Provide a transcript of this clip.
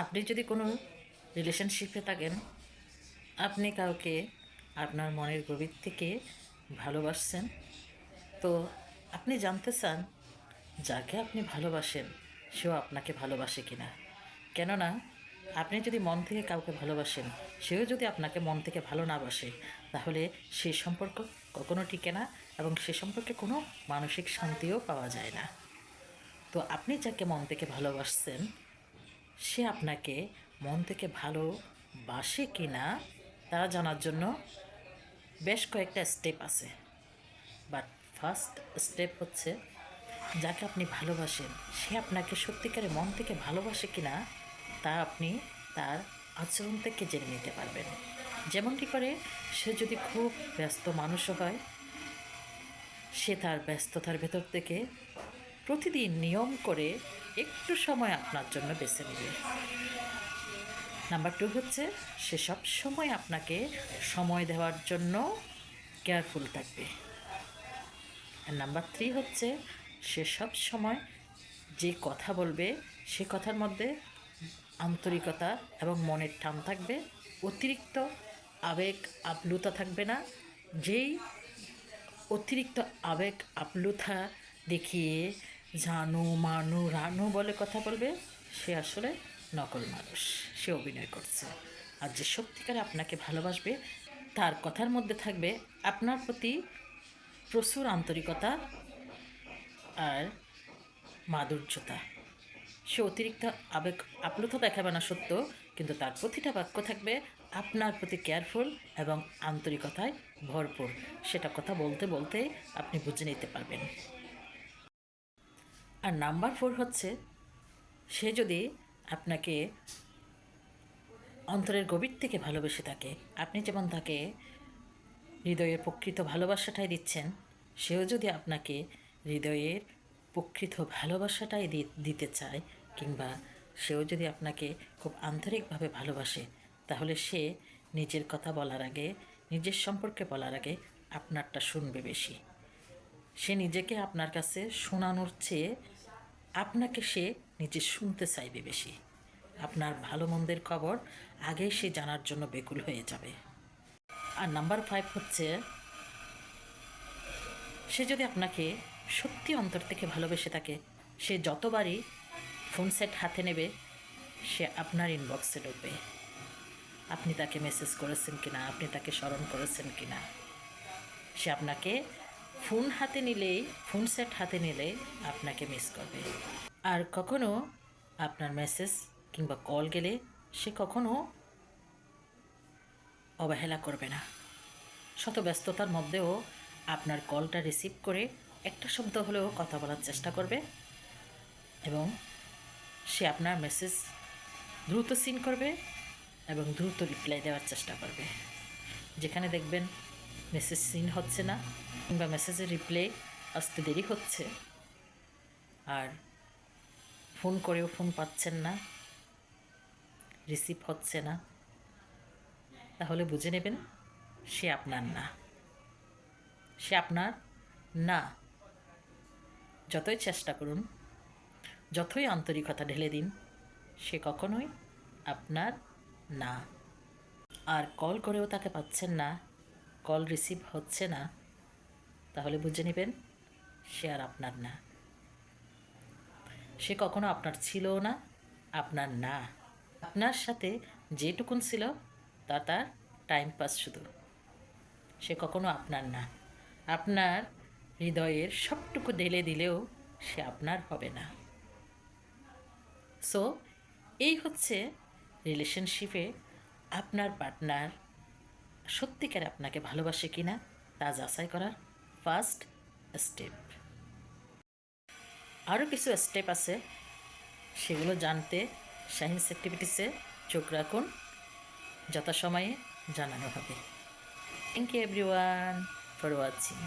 আপনি যদি কোনো রিলেশনশিপে থাকেন, আপনি কাউকে আপনার মনের গভীর থেকে ভালোবাসছেন, তো আপনি জানতে চান যাকে আপনি ভালোবাসেন, সেও আপনাকে ভালোবাসে কিনা। কেননা, আপনি যদি মন থেকে কাউকে ভালোবাসেন, সেও যদি আপনাকে মন থেকে ভালো না বাসে, তাহলে সেই সম্পর্ক কখনো টিকে না এবং সে সম্পর্কে কোনো মানসিক শান্তিও পাওয়া যায় না। তো আপনি যাকে মন থেকে ভালোবাসছেন সে আপনাকে মন থেকে ভালোবাসে কি না তা জানার জন্য বেশ কয়েকটা স্টেপ আছে। বাট ফার্স্ট স্টেপ হচ্ছে, যাকে আপনি ভালোবাসেন, সে আপনাকে সত্যিকারে মন থেকে ভালোবাসে কি না তা আপনি তার আচরণ থেকে জেনে নিতে পারবেন। যেমনটি করে, সে যদি খুব ব্যস্ত মানুষও হয়, সে তার ব্যস্ততার ভেতর থেকে প্রতিদিন নিয়ম করে একটু সময় আপনার জন্য বেছে নেবে। নাম্বার টু হচ্ছে সে সব সময় আপনাকে সময় দেওয়ার জন্য কেয়ারফুল থাকবে। আর নাম্বার থ্রি হচ্ছে সে সব সময় যে কথা বলবে, সে কথার মধ্যে আন্তরিকতা এবং মনের টান থাকবে, অতিরিক্ত আবেগ আপ্লুতা থাকবে না। যেই অতিরিক্ত আবেগ আপ্লুতা দেখিয়ে জানু, মানু, রানু বলে কথা বলবে, সে আসলে নকল মানুষ, সে অভিনয় করছে। আর যে সত্যিকারে আপনাকে ভালোবাসবে, তার কথার মধ্যে থাকবে আপনার প্রতি প্রচুর আন্তরিকতা আর মাধুর্যতা। সে অতিরিক্ত আবেগ আপ্লুত দেখাবে না সত্য, কিন্তু তার প্রতিটা বাক্য থাকবে আপনার প্রতি কেয়ারফুল এবং আন্তরিকতায় ভরপুর। সেটা কথা বলতে বলতে আপনি বুঝে নিতে পারবেন। আর নাম্বার ফোর হচ্ছে, সে যদি আপনাকে অন্তরের গভীর থেকে ভালোবেসে থাকে, আপনি যেমন তাকে হৃদয়ের প্রকৃত ভালোবাসাটাই দিচ্ছেন, সেও যদি আপনাকে হৃদয়ের প্রকৃত ভালোবাসাটাই দিতে চায়, কিংবা সেও যদি আপনাকে খুব আন্তরিকভাবে ভালোবাসে, তাহলে সে নিজের কথা বলার আগে, নিজের সম্পর্কে বলার আগে আপনারটা শুনবে বেশি। সে নিজেকে আপনার কাছে শোনানোর চেয়ে আপনাকে সে নিজে শুনতে চাইবে বেশি। আপনার ভালো মন্দের খবর আগেই সে জানার জন্য বেকুল হয়ে যাবে। আর নাম্বার ফাইভ হচ্ছে, সে যদি আপনাকে সত্যি অন্তর থেকে ভালোবেসে থাকে, সে যতবারই ফোন সেট হাতে নেবে, সে আপনার ইনবক্সে ঢুকবে। আপনি তাকে মেসেজ করেছেন কিনা, আপনি তাকে স্মরণ করেছেন কিনা, সে আপনাকে ফোন হাতে নিলেই ফোন সেট হাতে নিলে আপনাকে মিস করবে। আর কখনো আপনার মেসেজ কিংবা কল গেলে সে কখনো অবহেলা করবে না। শত ব্যস্ততার মধ্যেও আপনার কলটা রিসিভ করে একটা শব্দ হলেও কথা বলার চেষ্টা করবে এবং সে আপনার মেসেজ দ্রুত সিন করবে এবং দ্রুত রিপ্লাই দেওয়ার চেষ্টা করবে। যেখানে দেখবেন মেসেজ সিন হচ্ছে না কিংবা মেসেজের রিপ্লাই আসতে দেরি হচ্ছে। আর ফোন করেও ফোন পাচ্ছেন না রিসিভ হচ্ছে না। তাহলে বুঝে নেবেন সে আপনার না। সে আপনার না। যতই চেষ্টা করুন, যতই আন্তরিকতা ঢেলে দিন, সে কখনোই আপনার না। আর কল করেও তাকে পাচ্ছেন না কল রিসিভ হচ্ছে না, তাহলে বুঝে নেবেন সে আর আপনার না। সে কখনো আপনার ছিল না, আপনার না। আপনার সাথে যেটুকুন ছিল তা তার টাইম পাস শুধু। সে কখনো আপনার না। আপনার হৃদয়ের সবটুকু ঢেলে দিলেও সে আপনার হবে না। সো এই হচ্ছে রিলেশনশিপে আপনার পার্টনার সত্যিকার আপনাকে ভালোবাসে কিনা তা যাচাই করার ফার্স্ট স্টেপ আরও কিছু স্টেপ আছে, সেগুলো জানতে সায়েন্স অ্যাক্টিভিটিসে চোখ রাখুন, যথাসময়ে জানানো হবে। Thank you everyone for watching